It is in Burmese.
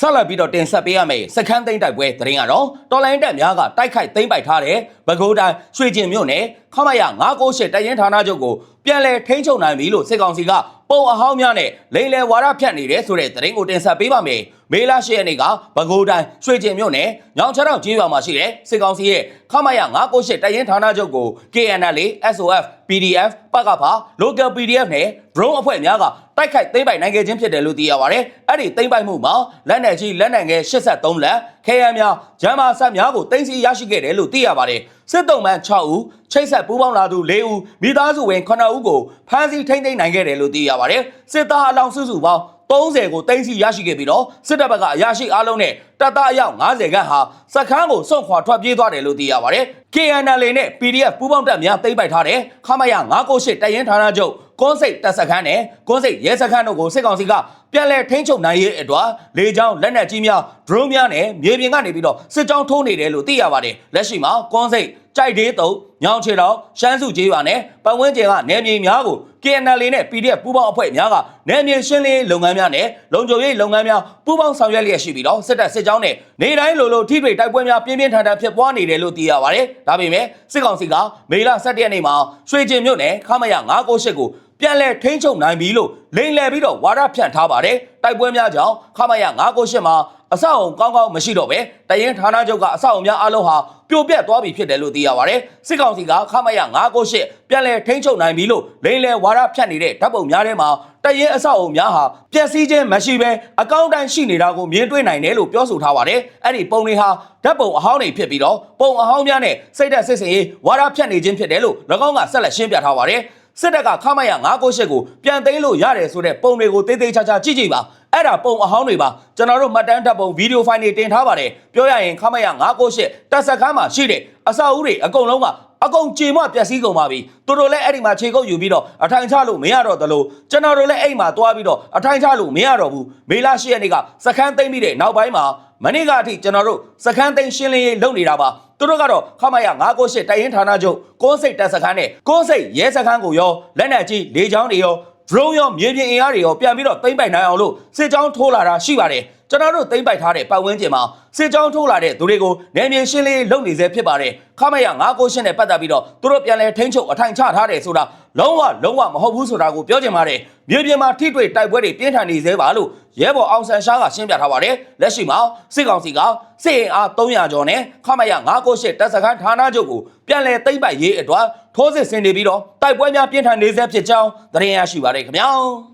ဆက်လက်ပြီးတော့တင်ဆက်ပေးရမယ့်စခန်းသိမ်းတိုက်ပွဲသတင်းကတော့တော်လိုင်းတက်များကတိုက်ခိုက်သိမ်းပိုက်ထားတဲ့ဘကိုးတိုင်းရွှေကျင်မြို့နယ်ခမရ998တရင်ဌာနချုပ်ကိုပြန်လည်ထိန်းချုပ်နိုင်ပြီလို့စစ်ကောင်စီကပုံအဟောင်းများနဲ့လိန်လယ်ဝါဒဖြတ်နေတဲ့ဆိုတဲ့သတင်းကိုတင်ဆက်ပေးပါမယ်။မေလ10ရက်နေ့ကဘကိုးတိုင်းရွှေကျင်မြို့နယ်ညောင်ချောင်းကျေးရွာမှာရှိတဲ့စစ်ကောင်စီရဲ့ခမရ998တရင်ဌာနချုပ်ကို KNL SOF PDF ပကဖာ local PDF နဲ့ drone အဖွဲ့များကတိုက်ခိုက်သိမ်းပိုက်နိုင်ခဲ့ခြင်းဖြစ်တယ်လို့သိရပါတယ်။အဲ့ဒီသိမ်းပိုက်မှုမှာလက်နက်ကြီးလက်နက်ငယ်83လက်ခဲယမ်းများဂျမ်းမာဆက်များကိုသိမ်းဆည်းရရှိခဲ့တယ်လို့သိရပါတယ်။စစ်တုံးမှန်6ဦးချိတ်ဆက်ပူးပေါင်းလာသူ4ဦးမိသားစုဝင်9ဦးကိုဖမ်းဆီးထိန်းသိမ်းနိုင်ခဲ့တယ်လို့သိရပါတယ်။စစ်သားအလောင်းစုစုပေါင်း 30ကိုတင်စီရရှိခဲ့ပြီးတော့စစ်တပ်ဘက်ကအရာရှိအားလုံးနဲ့တပ်သားအယောက်90ခန့်ဟာစခန်းကိုစွန့်ခွာထွက်ပြေးသွားတယ်လို့သိရပါတယ်။ KNL နဲ့ PDF ပူးပေါင်းတပ်များသိမ်းပိုက်ထားတဲ့ခမရ998တရင်ဌာနချုပ်ကွန်စိတ်တပ်စခန်းနဲ့ကွန်စိတ်ရဲစခန်းတို့ကိုစစ်ကောင်စီကပြန်လည်ထိန်းချုပ်နိုင်ရေးအတွက်လေကြောင်းလက်နက်ကြီးများ drone များနဲ့မြေပြင်ကနေပြီးတော့စစ်ကြောင်းထိုးနေတယ်လို့သိရပါတယ်။လက်ရှိမှာကွန်စိတ်ကြိုက်ဒေးတုံညောင်ချေတော်ရှမ်းစုကျေးရွာနဲ့ပတ်ဝန်းကျင်ကနေမြေများကို KNL နဲ့ PDF ပူးပေါင်းအဖွဲ့များကနေမြေရှင်းလင်းလုပ်ငန်းများနဲ့လုံခြုံရေးလုပ်ငန်းများပူးပေါင်းဆောင်ရွက်လျက်ရှိပြီးတော့စစ်တပ်စစ်ကြောင်းနဲ့နေတိုင်းလိုလိုထိတွေ့တိုက်ပွဲများပြင်းပြင်းထန်ထန်ဖြစ်ပွားနေတယ်လို့သိရပါတယ်။ဒါပေမဲ့စစ်ကောင်စီကမေလ17ရက်နေ့မှာရွှေကျင်မြို့နယ်ခမရ998ကို ပြန်လဲထိန်းချုပ်နိုင်ပြီလို့လိန်လည်ပြီးတော့ဝါဒဖြန့်ထားပါတယ်တိုက်ပွဲများကြောင့်ခမရ998မှာအဆောက်အုံကောင်းကောင်းမရှိတော့ပဲတရင်ဌာနချုပ်ကအဆောက်အုံများအလုံးဟာပြိုပြက်သွားပြီဖြစ်တယ်လို့သိရပါတယ်စစ်ကောင်စီကခမရ998ပြန်လဲထိန်းချုပ်နိုင်ပြီလို့လိန်လည်ဝါဒဖြန့်နေတဲ့ဓာတ်ပုံများထဲမှာတရင်အဆောက်အုံများဟာပျက်စီးခြင်းမရှိဘဲအကောင့်တိုင်းရှိနေတာကိုမြင်တွေ့နိုင်တယ်လို့ပြောဆိုထားပါတယ်အဲ့ဒီပုံတွေဟာဓာတ်ပုံအဟောင်းတွေဖြစ်ပြီးတော့ပုံအဟောင်းများနဲ့စိတ်သက်စစ်စင်ရေးဝါဒဖြန့်နေခြင်းဖြစ်တယ်လို့၎င်းကဆက်လက်ရှင်းပြထားပါတယ် စစ်တပ်ကခမရ998ကိုပြန်သိမ်းလို့ရတယ်ဆိုတဲ့ပုံတွေကိုတေးသေးချာချာကြည့်ကြည့်ပါအဲ့ဒါပုံအဟောင်းတွေပါကျွန်တော်တို့မှတ်တမ်းတပ်ပုံဗီဒီယိုဖိုင်တွေတင်ထားပါတယ်ပြောရရင်ခမရ998တပ်စခန်းမှာရှိတဲ့အဆောက်အဦတွေအကုန်လုံးက အကုန်ကြေမပျက်စီးကုန်ပါပြီသူတို့လည်းအဲ့ဒီမှာခြေကုပ်ယူပြီးတော့အထိုင်ချလို့မရတော့သလိုကျွန်တော်တို့လည်းအဲ့မှာသွားပြီးတော့အထိုင်ချလို့မရတော့ဘူးမေလ10ရက်နေ့ကစခန်းသိမ်းပြီးတဲ့နောက်ပိုင်းမှာမနေ့ကအထိကျွန်တော်တို့စခန်းသိမ်းရှင်းလင်းရေးလုပ်နေတာပါသူတို့ကတော့ခမရ998တိုင်ရင်ဌာနချုပ်ကုန်းစိတ်တပ်စခန်းနဲ့ကုန်းစိတ်ရဲစခန်းကိုရောလက်နက်ကြီးလေကြောင်းတွေရော drone ရောမြေပြင်အင်အားတွေရောပြန်ပြီးတော့သိမ့်ပိုက်နိုင်အောင်လို့စစ်ကြောင်းထိုးလာတာရှိပါတယ်ကျွန်တော်တို့သိမ့်ပိုက်ထားတဲ့ပတ်ဝန်းကျင်မှာစစ်ကြောင်းထိုးလာတဲ့သူတွေကိုနယ်မြေရှင်းလင်းလုပ်နေစေဖြစ်ပါတယ်ခမရ998နဲ့ပတ်သက်ပြီးတော့သူတို့ပြန်လဲထိန်းချုပ်အထိုင်ချထားတယ်ဆိုတာ လုံးဝလုံးဝမဟုတ်ဘူးဆိုတာကိုပြောချင်ပါတယ်မြေပြင်မှာထိတွေ့တိုက်ပွဲတွေပြင်းထန်နေသေးပါလို့ရဲဘော်အောင်ဆန်ရှားကရှင်းပြထားပါတယ်လက်ရှိမှာစစ်ကောင်စီကစစ်အင်အား300ကျော်နဲ့ခမရ998တပ်စခန်းဌာနချုပ်ကိုပြန်လဲသိမ့်ပိုက်ရေးအတွက်ထိုးစစ်ဆင်နေပြီးတော့တိုက်ပွဲများပြင်းထန်နေစေဖြစ်ကြောင်းသတင်းရရှိပါတယ်ခင်ဗျာ